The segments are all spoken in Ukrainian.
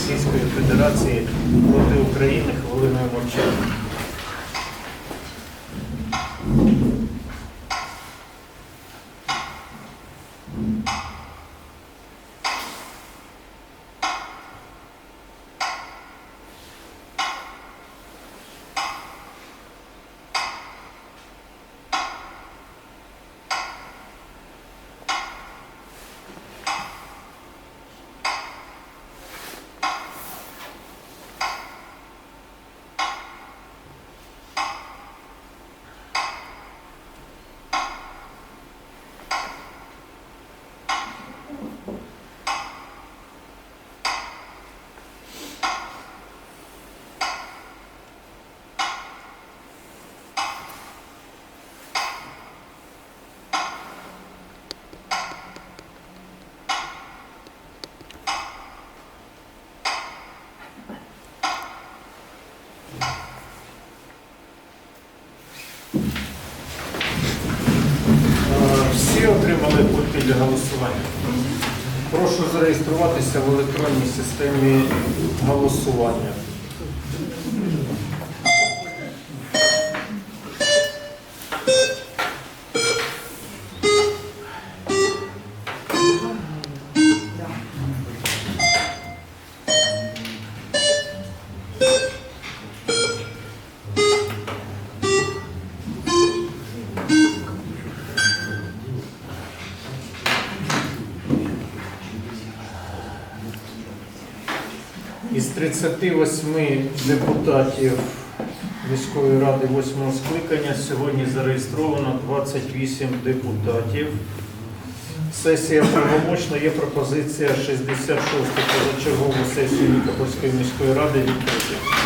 Російської Федерації проти України хвилиною мовчання. Е, Всі отримали пульти для голосування. Прошу зареєструватися в електронній системі голосування. Із 38 депутатів міської ради 8 скликання сьогодні зареєстровано 28 депутатів. Сесія правомочна. Є пропозиція 66 позачергову сесію Нікопольської міської ради відкрити.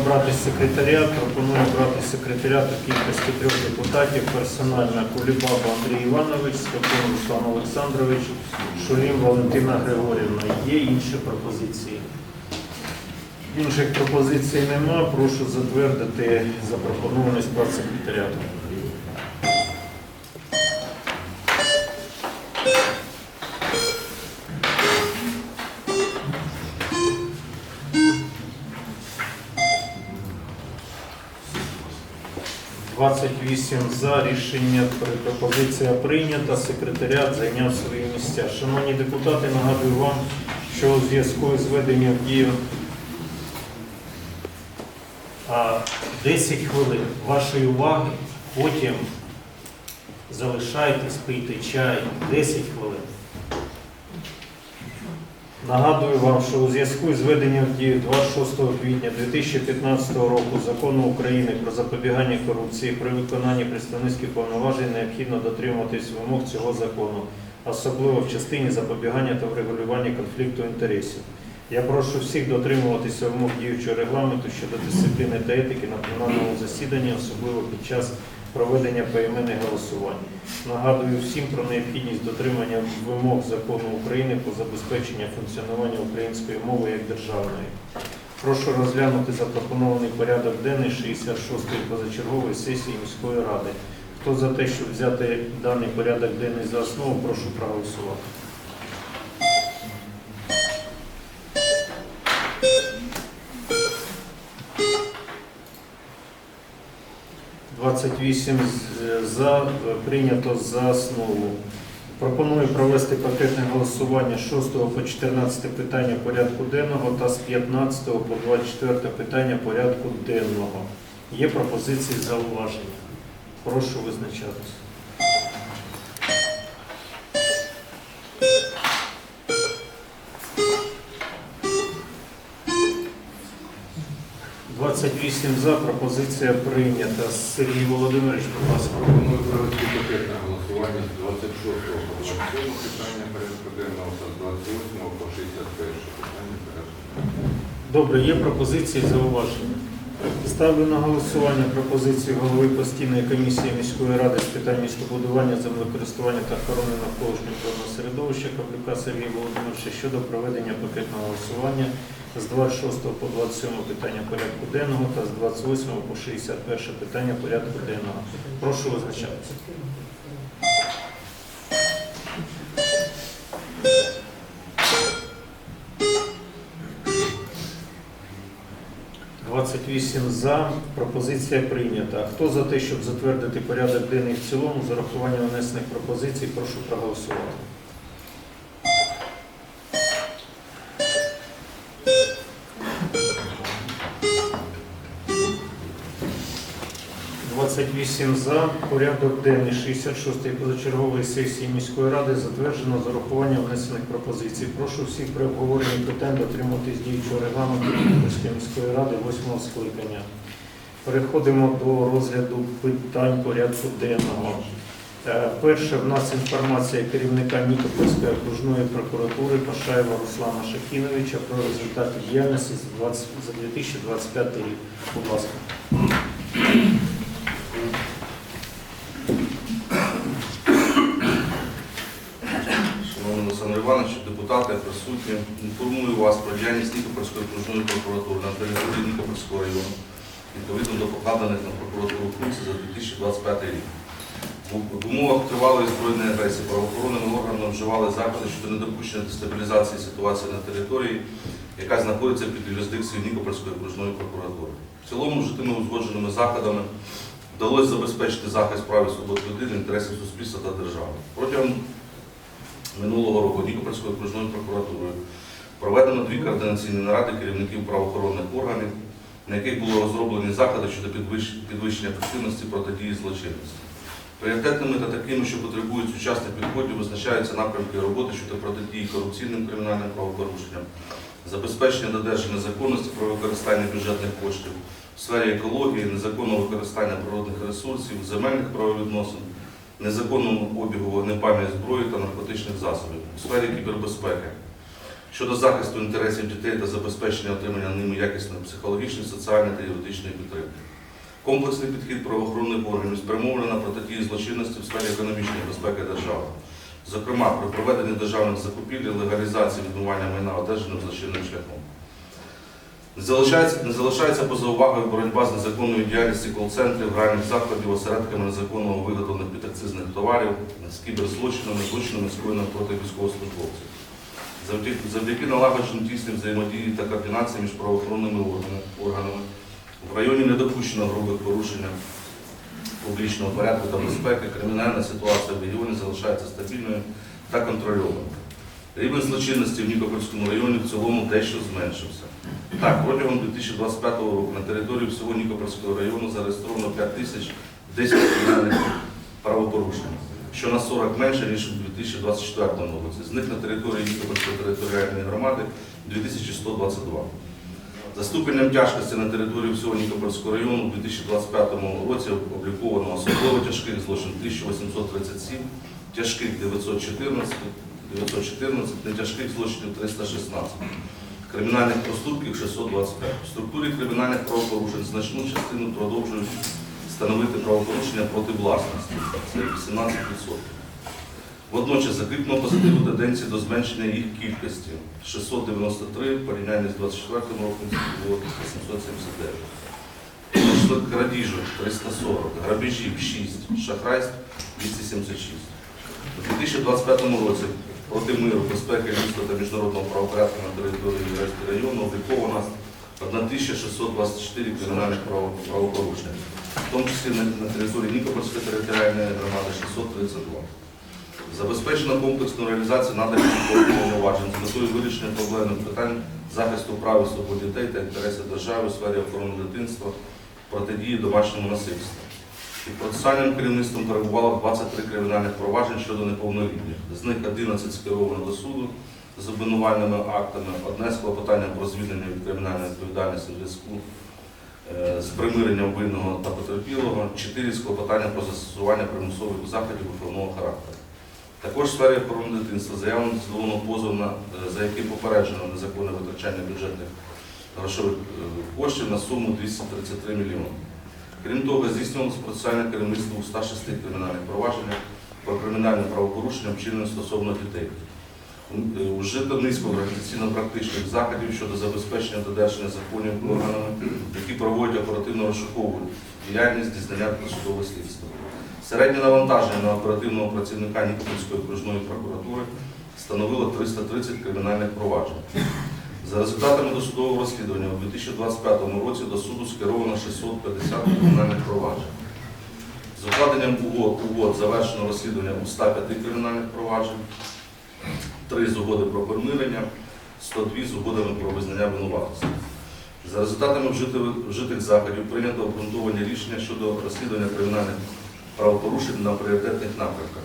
Обрати секретаріат. Пропоную обрати секретаріат у кількості трьох депутатів. Персонально Кулібаба Андрій Іванович, Скопин Руслан Олександрович, Шулім Валентина Григорівна. Є інші пропозиції? Інших пропозицій нема. Прошу затвердити запропонований склад секретаріату. Двадцять вісім за рішення пропозиція прийнята. Секретаріат зайняв свої місця. Шановні депутати, нагадую вам, що у зв'язку з введенням в дію 10 хвилин вашої уваги, потім залишайтесь, пийте чай 10 хвилин. Нагадую вам, що у зв'язку з введенням в дію 26 квітня 2015 року закону України про запобігання корупції при виконанні представницьких повноважень необхідно дотримуватись вимог цього закону, особливо в частині запобігання та врегулювання конфлікту інтересів. Я прошу всіх дотримуватися вимог діючого регламенту щодо дисципліни та етики на пленарному засіданні, особливо під час проведення поіменних голосувань. Нагадую всім про необхідність дотримання вимог закону України про забезпечення функціонування української мови як державної. Прошу розглянути запропонований порядок денний 66-ї позачергової сесії міської ради. Хто за те, щоб взяти даний порядок денний за основу, прошу проголосувати. Двадцять вісім за е, прийнято за основу. Пропоную провести пакетне голосування з 6 по 14 питання порядку денного та з 15 по 24 питання порядку денного. Є пропозиції зауваження. Прошу визначатися. Двадцять за пропозиція прийнята. Сергій Володимирович, будь ласка. Пропоную провести пакетне голосування з 26 по 27 питання порядку денного та з 28 по 61 питання порядку денного. Добре, є пропозиції зауваження. Ставлю на голосування пропозицію голови постійної комісії міської ради з питань містобудування, землекористування та охорони навколишнього природного середовища Каплюка Сергія Володимировича щодо проведення пакетного голосування з 26 по 27 питання порядку денного та з 28 по 61 питання порядку денного. Прошу визначатися. Двадцять вісім за. Пропозиція прийнята. Хто за те, щоб затвердити порядок денний в цілому з урахуванням внесених пропозицій, прошу проголосувати. Двадцять за. Порядок денний 66-ї позачергової сесії міської ради затверджено з урахуванням внесених пропозицій. Прошу всіх при обговоренні питань дотримуватись діючого регламенту Київської міської ради 8 скликання. Переходимо до розгляду питань порядку денного. Е, Перше в нас інформація керівника Нікопольської окружної прокуратури Пашаєва Руслана Шахіновича про результати діяльності за 20 за 2025 рік. Будь ласка. Шановний Олександр Іванович, депутати, присутні, інформую вас про діяльність Нікопольської окружної прокуратури на території Нікопольського району відповідно до покладених на прокуратуру функцій за 2025 рік. В- умовах тривалої збройної агресії правоохоронними органами вживали заходи щодо недопущення дестабілізації ситуації на території, яка знаходиться під юрисдикцією Нікопольської окружної прокуратури. В цілому вжитими узгодженими заходами вдалося забезпечити захист прав і свобод людини, інтересів суспільства та держави. Протягом минулого року Нікопольською окружною прокуратурою проведено дві координаційні наради керівників правоохоронних органів, на яких було розроблені заходи щодо підвищення ефективності протидії злочинності. Пріоритетними та такими, що потребують сучасних підходів, визначаються напрямки роботи щодо протидії корупційним кримінальним правопорушенням, забезпечення додержання законності про використання бюджетних коштів в сфері екології, незаконного використання природних ресурсів, земельних правовідносин, незаконному обігу вогнепальної зброї та наркотичних засобів у сфері кібербезпеки, щодо захисту інтересів дітей та забезпечення отримання ними якісної психологічної, соціальної та юридичної підтримки. Комплексний підхід правоохоронних органів спрямований на протидію злочинності в сфері економічної безпеки держави. Зокрема, при проведенні державних закупівель, легалізації відмивання майна одержаного злочинним шляхом. Не залишається, не залишається поза увагою боротьба з незаконною діяльністю кол-центрів, гральних закладів, осередками незаконного виготовлених підакцизних товарів, з кіберзлочинами, злочинами, скоєними проти військовослужбовців. Завдяки, завдяки налагодженій тісній взаємодії та координації між правоохоронними органами, в районі не допущено грубих порушень публічного порядку та безпеки, кримінальна ситуація в регіоні залишається стабільною та контрольованою. Рівень злочинності в Нікопольському районі в цілому дещо зменшився. Так, протягом 2025 року на території всього Нікопольського району зареєстровано 5 тисяч 10 кримінальних правопорушень, що на 40 менше, ніж у 2024 році. З них на території Нікопольської територіальної громади 2122. За ступенем тяжкості на території всього Нікопольського району у 2025 році обліковано особливо тяжких злочин 1837, тяжких 914, 914, нетяжких злочинів 316, кримінальних проступків 625. В структурі кримінальних правопорушень значну частину продовжують становити правопорушення проти власності, це 18%. Водночас закріплено позитивну тенденцію до зменшення їх кількості 693 в порівнянні з 24 роком було 879. Знайшли крадіжок 340, грабежів 6, шахрайств 276. У 2025 році проти миру, безпеки людства та міжнародного правопорядку на території Єврейського району обліковано 1624 кримінальних право- правопорушень, в тому числі на, території Нікопольської територіальної громади 632. Забезпечено комплексну реалізацію наданих повноважень з метою вирішення проблемних питань захисту прав і свобод дітей та інтересів держави у сфері охорони дитинства, протидії домашньому насильству. Під процесуальним керівництвом перебувало 23 кримінальних проваджень щодо неповнолітніх. З них 11 скеровано до суду з обвинувальними актами, одне з клопотанням про звільнення від кримінальної відповідальності у зв'язку е, з примиренням винного та потерпілого, 4 з клопотанням про застосування примусових заходів виховного характеру. Також в сфері охорони дитинства заявлено задоволено позов, е, за яким попереджено незаконне витрачання бюджетних грошових е, коштів на суму 233 мільйони. Крім того, здійснювалося процесуальне керівництво у 106 кримінальних провадженнях про кримінальне правопорушення, вчинене стосовно дітей. Е, Вжито низку організаційно-практичних заходів щодо забезпечення додержання законів органами, які проводять оперативно-розшукову діяльність дізнання та судове слідство. Середнє навантаження на оперативного працівника Нікопольської окружної прокуратури становило 330 кримінальних проваджень. За результатами досудового розслідування у 2025 році до суду скеровано 650 кримінальних проваджень. З укладенням угод, угод завершено розслідування у 105 кримінальних проваджень, 3 з угоди про примирення, 102 з угодами про визнання винуватості. За результатами вжитих заходів прийнято обґрунтовані рішення щодо розслідування кримінальних правопорушень на пріоритетних напрямках.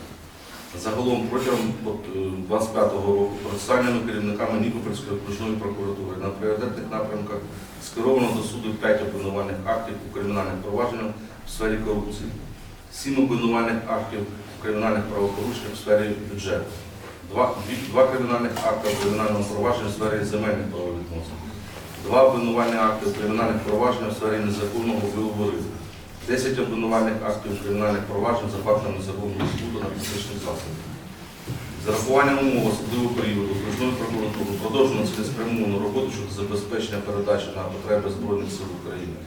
Загалом протягом от, е, 25-го року процесуальними керівниками Нікопольської окружної прокуратури на пріоритетних напрямках скеровано до суду 5 обвинувальних актів у кримінальних провадженнях в сфері корупції, 7 обвинувальних актів у кримінальних правопорушеннях в сфері бюджету, 2, кримінальних акти у кримінальному провадженні в сфері земельних правовідносин, 2 обвинувальні акти у кримінальних провадженнях в сфері незаконного риби, 10 обвинувальних актів кримінальних проваджень за фактами незаконного суду на фізичних засобів. З урахуванням умов особливого періоду окружної прокуратури продовжено цілеспрямовану роботу щодо забезпечення передачі на потреби Збройних сил України.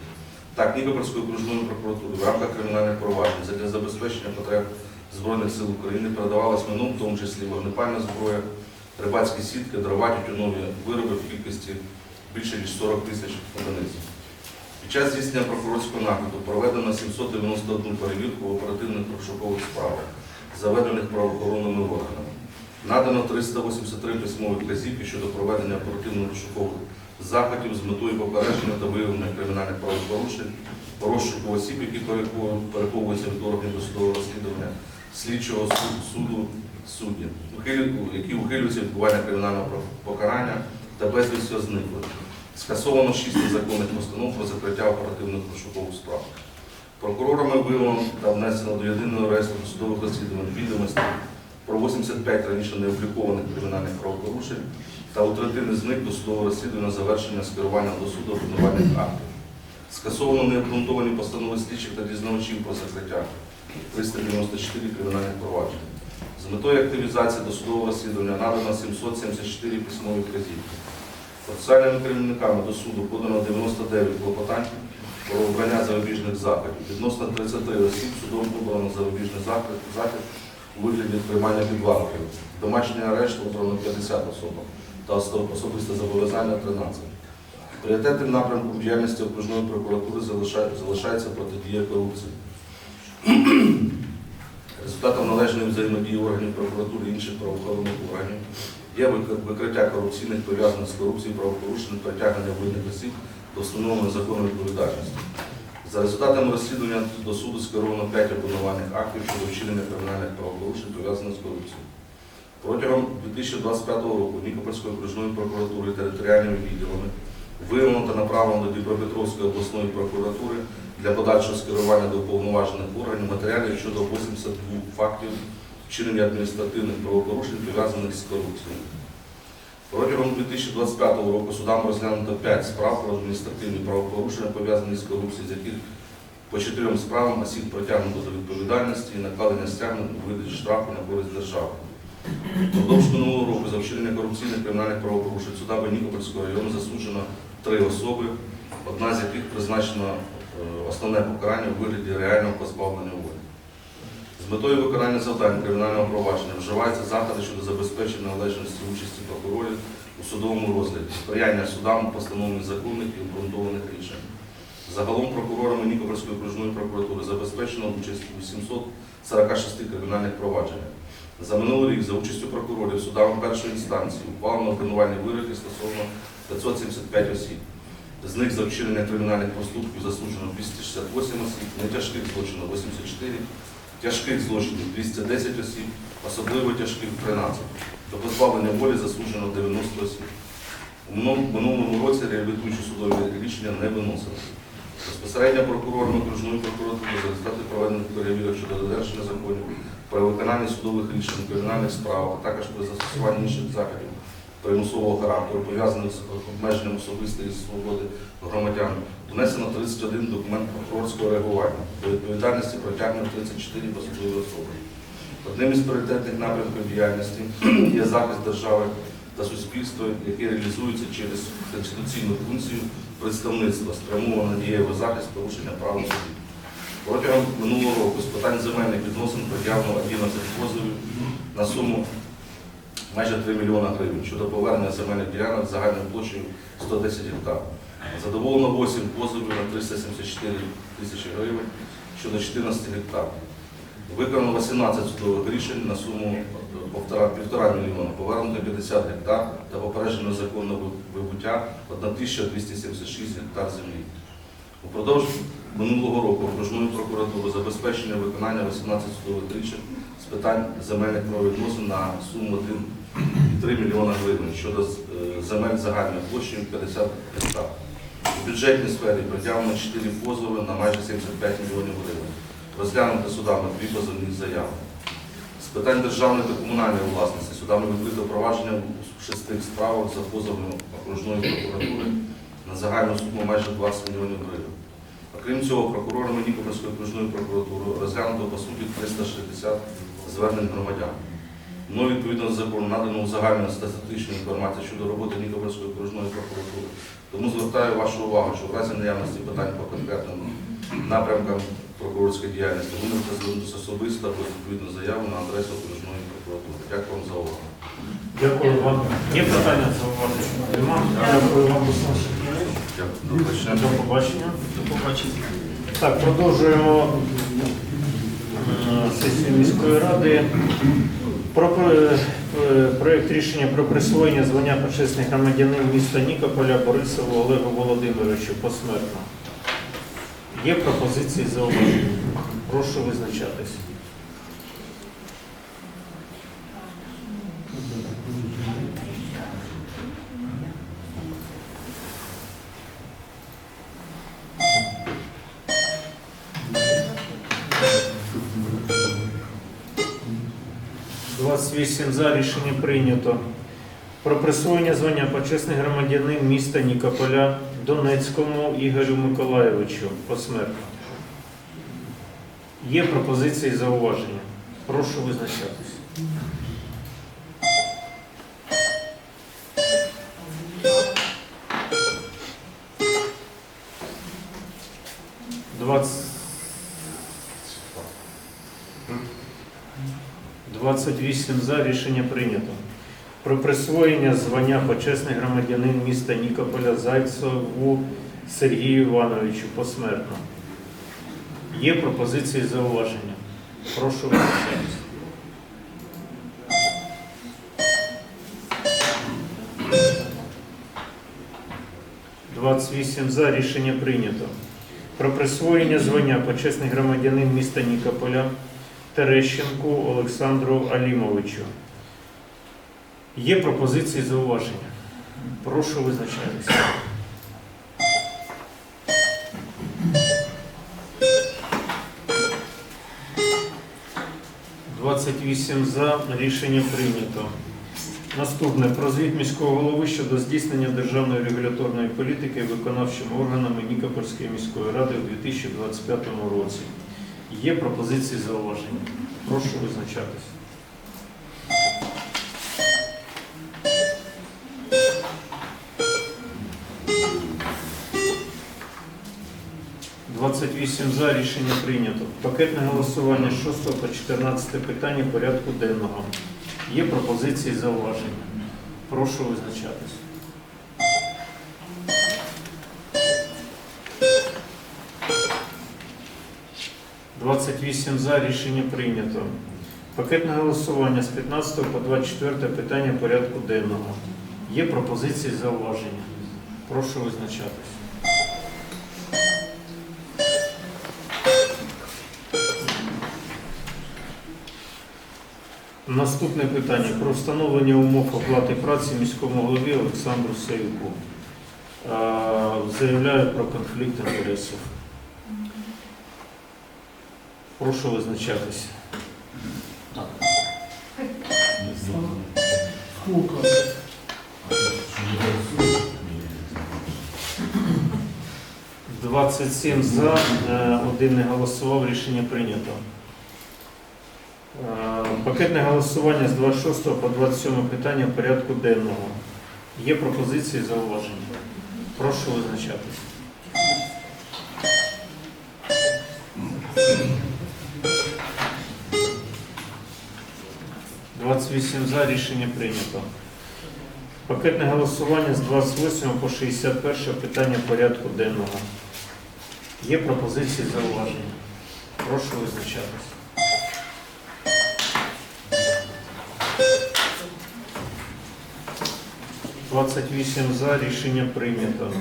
Так, Нікопольської окружної прокуратури в рамках кримінальних проваджень для забезпечення потреб Збройних сил України передавалась минуло, в тому числі вогнепальна зброя, рибацькі сітки, дрова, тютюнові вироби в кількості більше ніж 40 тисяч одиниць. Під час здійснення прокурорського нагляду проведено 791 перевірку в оперативних розшукових справах, заведених правоохоронними органами. Надано 383 письмові вказівки щодо проведення оперативно-розшукових заходів з метою попередження та виявлення кримінальних правопорушень, розшуку осіб, які перехову- переховуються від органів досудового розслідування, слідчого суду, суддів, які ухилюються від відбування кримінального покарання та безвісті зниклих. Скасовано шість незаконних постанов про закриття оперативних розшукових справ. Прокурорами виявлено та внесено до єдиного реєстру судових розслідувань відомостей про 85 раніше необлікованих кримінальних правопорушень та у третини з них досудового розслідування завершення скерування до суду обвинувальних актів. Скасовано необґрунтовані постанови слідчих та дізнавачів про закриття 394 кримінальних проваджень. З метою активізації досудового розслідування надано 774 письмові вказівки. Процесуальними керівниками до суду подано 99 клопотань про обрання запобіжних заходів. Відносно 33 осіб судом обрано запобіжний захід у вигляді тримання під вартою. Домашній арешт обрано 50 осіб та особисте зобов'язання 13. Пріоритетним напрямком діяльності окружної прокуратури залишається протидія корупції. Результатом належної взаємодії органів прокуратури і інших правоохоронних органів є викриття корупційних пов'язаних з корупцією правопорушень, притягнення винних осіб до встановленої законної відповідальності. За результатами розслідування до суду скеровано 5 обвинувальних актів щодо вчинення кримінальних правопорушень, пов'язаних з корупцією. Протягом 2025 року Нікопольської окружної прокуратури територіальними відділами виявлено та направлено до Дніпропетровської обласної прокуратури для подальшого скерування до уповноважених органів матеріалів щодо 82 фактів вчинення адміністративних правопорушень, пов'язаних з корупцією. Протягом 2025 року судам розглянуто 5 справ про адміністративні правопорушення, пов'язані з корупцією, з яких по чотирьом справам осіб притягнуто до відповідальності і накладення стягнень у виді штрафу на користь держави. Впродовж минулого року за вчинення корупційних кримінальних правопорушень судами Нікопольського району засуджено три особи, одна з яких призначена е, основне покарання у вигляді реального позбавлення волі. З метою виконання завдань кримінального провадження вживаються заходи щодо забезпечення належності участі прокурорів у судовому розгляді, сприяння судам у постановленні законних і обґрунтованих рішень. Загалом прокурорами Нікопольської окружної прокуратури забезпечено участь у 746 кримінальних провадженнях. За минулий рік за участю прокурорів судами першої інстанції ухвалено обвинувальні вироки стосовно 575 осіб. З них за вчинення кримінальних проступків засуджено 268 осіб, нетяжких злочинів 84, тяжких злочинів 210 осіб, особливо тяжких 13. До позбавлення волі засуджено 90 осіб. У минулому- році реабілітуючі судові рішення не виносилися. Безпосередньо прокурором окружної прокуратури за результати проведених перевірок щодо додержання законів при виконанні судових рішень кримінальних справах, а також при застосуванні інших заходів примусового характеру, пов'язаних з обмеженням особистої свободи громадян, внесено 31 документ прокурорського реагування до відповідальності притягнено 34 посадові особи. Одним із пріоритетних напрямків діяльності є захист держави та суспільства, який реалізується через конституційну функцію представництва, спрямовано дієвий захист порушення прав осіб. Протягом минулого року з питань земельних відносин пред'явлено 11 позовів на суму майже 3 мільйона гривень щодо повернення земельних ділянок загальною площею 110 гектар. Задоволено 8 позовів на 374 тисячі гривень щодо 14 гектар. Виконано 18 судових рішень на суму е, півтора, півтора мільйона, повернуто 50 гектар та попереджено законне вибуття 1276 гектар землі. Упродовж минулого року окружною прокуратурою забезпечення виконання 18 судових рішень з питань земельних правовідносин на суму 1,3 мільйона гривень щодо е, земель загальною площею 50 гектар. У бюджетній сфері притягнено 4 позови на майже 75 мільйонів гривень. Розглянуто судами дві позовні заяви. З питань державної та комунальної власності судами відкрито провадження у шести справах за позовами окружної прокуратури на загальну суму майже 20 мільйонів гривень. Окрім цього, прокурорами Нікопольської окружної прокуратури розглянуто по суті 360 звернень громадян. Мною відповідно до закону надано загальну статистичну інформацію щодо роботи Нікопольської окружної прокуратури. Тому звертаю вашу увагу, що в разі наявності питань по конкретним напрямкам прокурорської діяльності ви можете звернутися особисто або відповідну заяву на адресу окружної прокуратури. Дякую вам за увагу. Дякую вам. Є питання зауваження? Нема? Дякую вам. Дякую. До побачення. До побачення. До побачення. Так, продовжуємо е, сесію міської ради. Про е, е, рішення про присвоєння звання почесний громадянин міста Нікополя Борисову Олегу Володимировичу посмертно. Є пропозиції зауваження. Прошу визначатись. Двадцять вісім за рішення прийнято. Про присвоєння звання почесний громадянин міста Нікополя Донецькому Ігорю Миколайовичу посмертно. Є пропозиції зауваження. Прошу визначатись. 28 за рішення прийнято. Про присвоєння звання почесний громадянин міста Нікополя Зайцеву Сергію Івановичу посмертно. Є пропозиції зауваження. Прошу визначатися. Двадцять за рішення прийнято. Про присвоєння звання почесний громадянин міста Нікополя Терещенку Олександру Алімовичу. Є пропозиції зауваження. Прошу визначатися. Двадцять вісім за рішення прийнято. Наступне про звіт міського голови щодо здійснення державної регуляторної політики виконавчими органами Нікопольської міської ради у 2025 році. Є пропозиції зауваження. Прошу визначатися. Двадцять за рішення прийнято. Пакетне голосування 6 по 14 питання порядку денного. Є пропозиції зауваження. Прошу визначатися. 28 за. Рішення прийнято. Пакетне голосування з 15 по 24 питання порядку денного. Є пропозиції зауваження. Прошу визначатись. Наступне питання про встановлення умов оплати праці міському голові Олександру Саюку. Заявляю про конфлікт інтересів. Прошу визначатись. Сколько? – 27 за, е, один не голосував, рішення прийнято. Е, Пакетне голосування з 26 по 27 питання порядку денного. Є пропозиції зауваження. Прошу визначатись. Двадцять вісім за рішення прийнято. Пакетне голосування з 28 по 61 питання порядку денного. Є пропозиції зауваження. Прошу визначатись. Двадцять за рішення прийнято.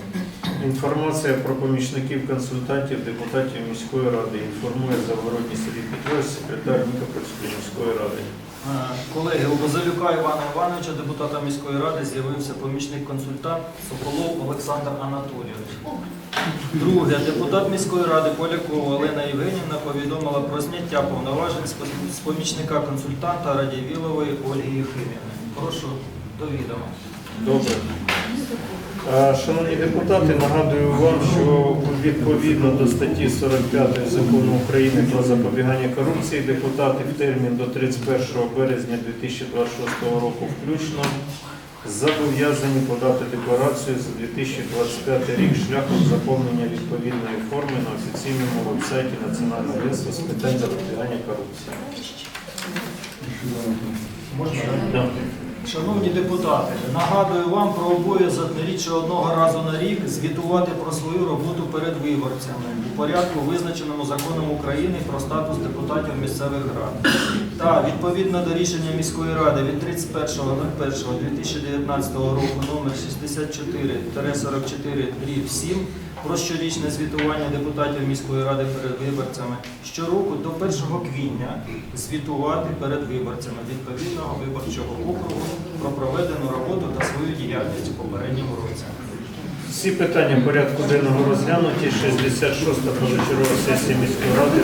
Інформація про помічників консультантів депутатів міської ради. Інформує Загородній Сергій Петрович, секретар Нікопольської міської ради. Е, Колеги, у Базилюка Івана Івановича, депутата міської ради, з'явився помічник-консультант Соколов Олександр Анатолійович. Друге, депутат міської ради Полякова Олена Євгенівна повідомила про зняття повноважень з помічника-консультанта Радівілової Ольги Єхимівни. Прошу до відома. Добре. Шановні депутати, нагадую вам, що відповідно до статті 45 закону України про запобігання корупції депутати в термін до 31 березня 2026 року включно зобов'язані подати декларацію за 2025 рік шляхом заповнення відповідної форми на офіційному вебсайті Національного агентства з питань запобігання корупції. Можна? Да. Шановні депутати, нагадую вам про обов'язок не рідше одного разу на рік звітувати про свою роботу перед виборцями у порядку, визначеному законом України про статус депутатів місцевих рад. Та відповідно до рішення міської ради від 31.01.2019 року номер 64-44 7 про щорічне звітування депутатів міської ради перед виборцями щороку до 1 квітня звітувати перед виборцями відповідного виборчого округу про проведену роботу та свою діяльність у попередньому році. Всі питання порядку денного розглянуті. 66-та позачергова сесія міської ради.